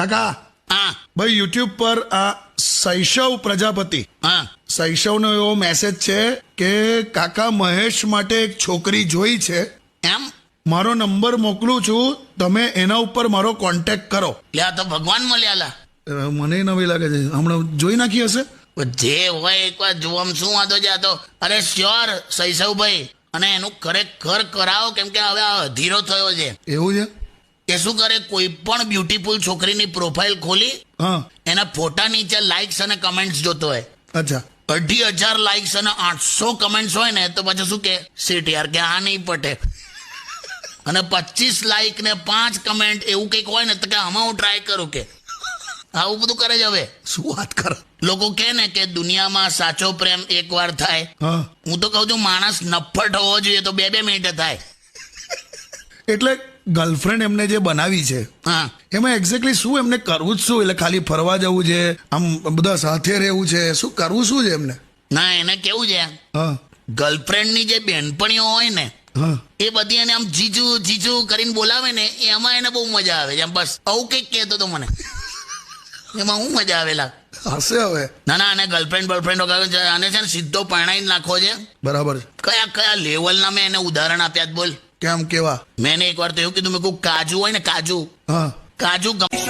કાકા. હા. ભાઈ યુટ્યુબ પર આ શૈશવ પ્રજાપતિ. હા. શૈશવનો એવો મેસેજ છે કે કાકા મહેશ માટે એક છોકરી જોઈ છે. એમ? મારો નંબર મોકલું છું. તમે એના ઉપર મારો કોન્ટેક્ટ કરો. લે આ તો ભગવાન મળ્યા મને નવી લાગે છે. હમણાં જોઈ નાખી હશે? જે હોય એકવાર જોવામાં શું વાંધો જાતો તો. અરે શ્યોર શૈશવભાઈ અને એનું ખરેખર કરાવો કેમ કે હવે આ અધીરો થયો છે. એવું છે? કે શું કરે? કોઈ પણ બ્યુટીફુલ છોકરીની પ્રોફાઇલ ખોલી હા. એના ફોટા નીચે લાઇક્સ અને કમેન્ટ્સ જોતો હોય. અચ્છા. અઢી હજાર લાઇક્સ અને આઠસો કમેન્ટ્સ હોય ને તો પછી શું કે? સીટ યાર કે આ નહીં પટે. અને પચીસ લાઇક ને પાંચ કમેન્ટ એવું કંઈક હોય ને તો કે આમાં હું ટ્રાય કરું કે? આવું બધું કરે જ હવે. શું વાત કર? લોકો કે ને કે દુનિયામાં સાચો પ્રેમ એકવાર થાય. હું. તો કહું છું માણસ નફટ હોવો જોઈએ તો બે બે મિનિટે થાય. એટલે ગર્લફ્રેન્ડ એમને જે બનાવી છે હા. એમાં એક્ઝેક્ટલી શું એમને કરવું જ શું? એટલે ખાલી ફરવા જવું છે આમ બધા સાથે રહેવું છે શું કરવું શું છે એમને? ના એને કેવું છે? હા. ગર્લફ્રેન્ડની જે બેનપણીઓ હોય ને એ બધી એને આમ જીજુ જીજુ કરીને બોલાવે ને એમાં એને બહુ મજા આવે છે. બસ આવું કંઈક કહેતો તો મને. એમાં હું મજા આવેલા હશે હવે. ના ના અને ગર્લફ્રેન્ડ બર્લફ્રેન્ડ આને છે ને સીધો પરણાઈ નાખો છે. બરાબર કયા કયા લેવલના મેં એને ઉદાહરણ આપ્યા બોલ. કેમ કેવા? મેં એક વાર તો એવું કીધું મેં કહું કાજુ હોય ને કાજુ. હા. કાજુ ગમે